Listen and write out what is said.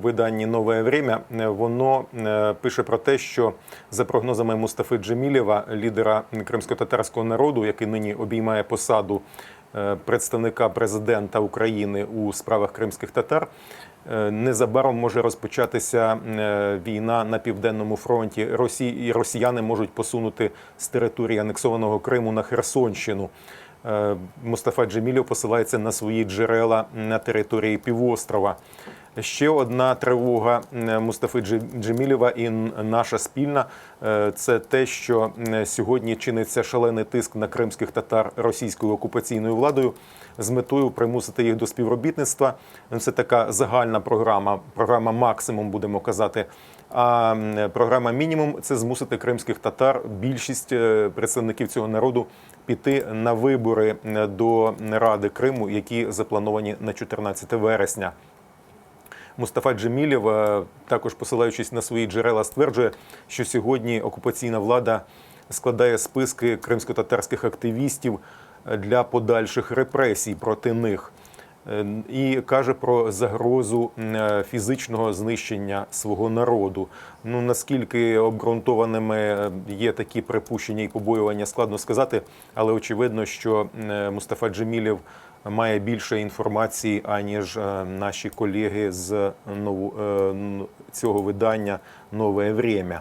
виданні Нове Время е, воно е, пише про те, що за прогнозами Мустафи Джемілєва, лідера кримсько-татарського народу, який нині обіймає посаду е, представника президента України у справах кримських татар. Незабаром може розпочатися війна на південному фронті. Росії і росіяни можуть посунути з території анексованого Криму на Херсонщину. Мустафа Джемілєв посилається на свої джерела на території півострова. Ще одна тривога Мустафи Джемілєва і наша спільна е, це те, що сьогодні чиниться шалений тиск на кримських татар російською окупаційною владою з метою примусити їх до співробітництва. Це така загальна програма, програма максимум, будемо казати. А програма мінімум це змусити кримських татар, більшість е, представників цього народу піти на вибори до Ради Криму, які заплановані на 14 вересня. Мустафа Джемілєв, також посилаючись на свої джерела, стверджує, що сьогодні окупаційна влада складає списки кримсько-татарських активістів для подальших репресій проти них. Е, І каже про загрозу е, фізичного знищення свого народу. Ну наскільки обґрунтованими е, є такі припущення і побоювання, складно сказати, але очевидно, що Мустафа Джемілєв має більше інформації, аніж наші колеги з нову, цього видання Нове Время.